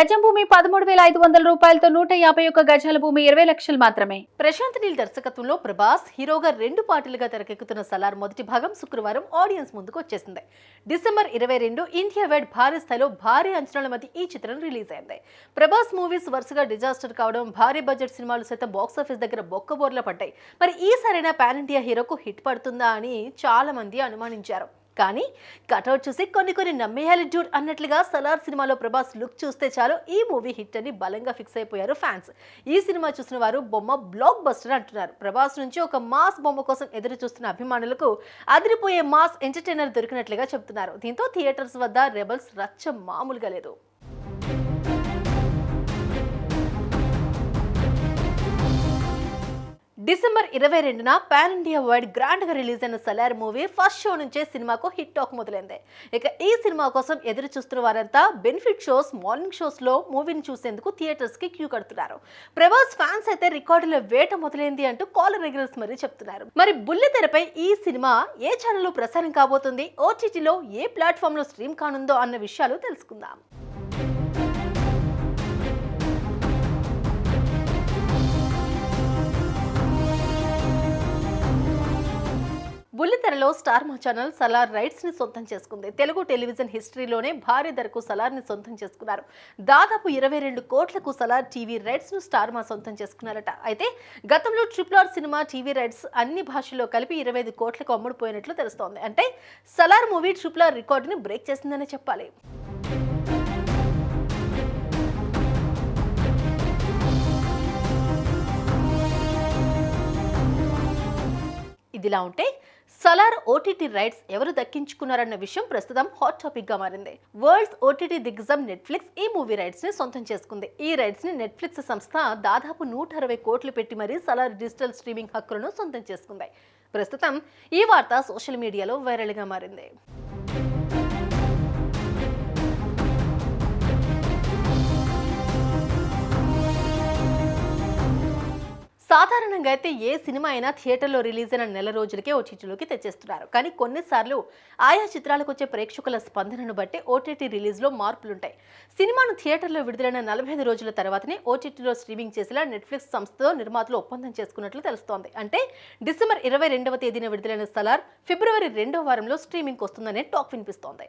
గజం భూమి పదమూడు వేల ఐదు వందల రూపాయలతో నూట యాభై ఒక్క గజాల భూమి ఇరవై లక్షలు మాత్రమే. ప్రశాంత్ నీల్ దర్శకత్వంలో ప్రభాస్ హీరోగా రెండు పాటలుగా తెరకెక్కుతున్న సలార్ మొదటి భాగం శుక్రవారం ఆడియన్స్ ముందుకు వచ్చేసింది. డిసెంబర్ ఇరవై రెండు ఇండియా వైడ్ భారీ స్థాయిలో భారీ అంచనాల మధ్య ఈ చిత్రం రిలీజ్ అయింది. ప్రభాస్ మూవీస్ వరుసగా డిజాస్టర్ కావడం భారీ బడ్జెట్ సినిమాలు సైతం బాక్సాఫీస్ దగ్గర బొక్కబోర్ల పడ్డాయి. మరి ఈసారైనా పాన్ ఇండియా హీరోకు హిట్ పడుతుందా అని చాలా మంది అనుమానించారు. కానీ కటౌట్ చూసి కొన్ని కొన్ని నమ్మేయాలి డూడ్ అన్నట్లుగా సలార్ సినిమాలో ప్రభాస్ లుక్ చూస్తే చాలు. ఈ మూవీ హిట్ అని బలంగా ఫిక్స్ అయిపోయారు ఫ్యాన్స్. ఈ సినిమా చూసిన వారు బొమ్మ బ్లాక్ బస్టర్ అంటున్నారు. ప్రభాస్ నుంచి ఒక మాస్ బొమ్మ కోసం ఎదురు చూస్తున్న అభిమానులకు అదిరిపోయే మాస్ ఎంటర్టైనర్ దొరికినట్లుగా చెప్తున్నారు. దీంతో థియేటర్స్ వద్ద రెబల్స్ రచ్చ మామూలుగా లేదు. డిసెంబర్ ఇరవై రెండున పాన్ ఇండియా వైడ్ గ్రాండ్గా రిలీజ్ అయిన సలార్ మూవీ ఫస్ట్ షో నుంచే సినిమాకు హిట్ టాక్ మొదలైంది. ఇక ఈ సినిమా కోసం ఎదురు చూస్తున్న వారంతా బెనిఫిట్ షోస్ మార్నింగ్ షోస్లో మూవీని చూసేందుకు థియేటర్స్కి క్యూ కడుతున్నారు. ప్రభాస్ ఫ్యాన్స్ అయితే రికార్డుల వేట మొదలైంది అంటూ కాల్ రెగ్యులర్స్ మరీ చెప్తున్నారు. మరి బుల్లి తెరపై ఈ సినిమా ఏ ఛానల్లో ప్రసారం కాబోతుంది? ఓటీటీలో ఏ ప్లాట్ఫామ్లో స్ట్రీమ్ కానుందో అన్న విషయాలు తెలుసుకుందాం. బుల్లితెరలో స్టార్ మా ఛానల్ సలార్ రైట్స్ని సొంతం చేసుకుంది. తెలుగు టెలివిజన్ హిస్టరీలోనే భారీ ధరకు సలార్ని సొంతం చేసుకున్నారు. దాదాపు ఇరవై రెండు కోట్లకు సలార్ టీవీ రైట్స్ను స్టార్ మా సొంతం చేసుకున్నారట. అయితే గతంలో triple R cinema TV rights అన్ని భాషల్లో కలిపి ఇరవై ఐదు కోట్లకు అమ్ముడుపోయినట్లు తెలుస్తోంది. అంటే సలార్ మూవీ ట్రిపుల్ ఆర్ రికార్డుని బ్రేక్ చేసిందనే చెప్పాలి. ఇదిలా ఉంటే సలార్ ఓటీటీ రైట్స్ ఎవరు దక్కించుకున్నారన్న విషయం ప్రస్తుతం హాట్ టాపిక్గా మారింది. వరల్డ్స్ ఓటీటీ దిగ్గజం నెట్ఫ్లిక్స్ ఈ మూవీ రైట్స్ని సొంతం చేసుకుంది. ఈ రైట్స్ని నెట్ఫ్లిక్స్ సంస్థ దాదాపు నూట అరవై కోట్లు పెట్టి మరీ సలార్ డిజిటల్ స్ట్రీమింగ్ హక్కులను సొంతం చేసుకుంది. ప్రస్తుతం ఈ వార్త సోషల్ మీడియాలో వైరల్గా మారింది. సాధారణంగా అయితే ఏ సినిమా అయినా థియేటర్లో రిలీజ్ అయిన నెల రోజులకే ఓటీటీలోకి తెచ్చేస్తున్నారు. కానీ కొన్నిసార్లు ఆయా చిత్రాలకు వచ్చే ప్రేక్షకుల స్పందనను బట్టి ఓటీటీ రిలీజ్లో మార్పులుంటాయి. సినిమాను థియేటర్లో విడుదలైన నలభై ఐదు రోజుల తర్వాతనే ఓటీటీలో స్ట్రీమింగ్ చేసేలా నెట్ఫ్లిక్స్ సంస్థతో నిర్మాతలు ఒప్పందం చేసుకున్నట్లు తెలుస్తోంది. అంటే డిసెంబర్ ఇరవై రెండవ తేదీన విడుదలైన సలార్ ఫిబ్రవరి రెండవ వారంలో స్ట్రీమింగ్కి వస్తుందనే టాక్ వినిపిస్తోంది.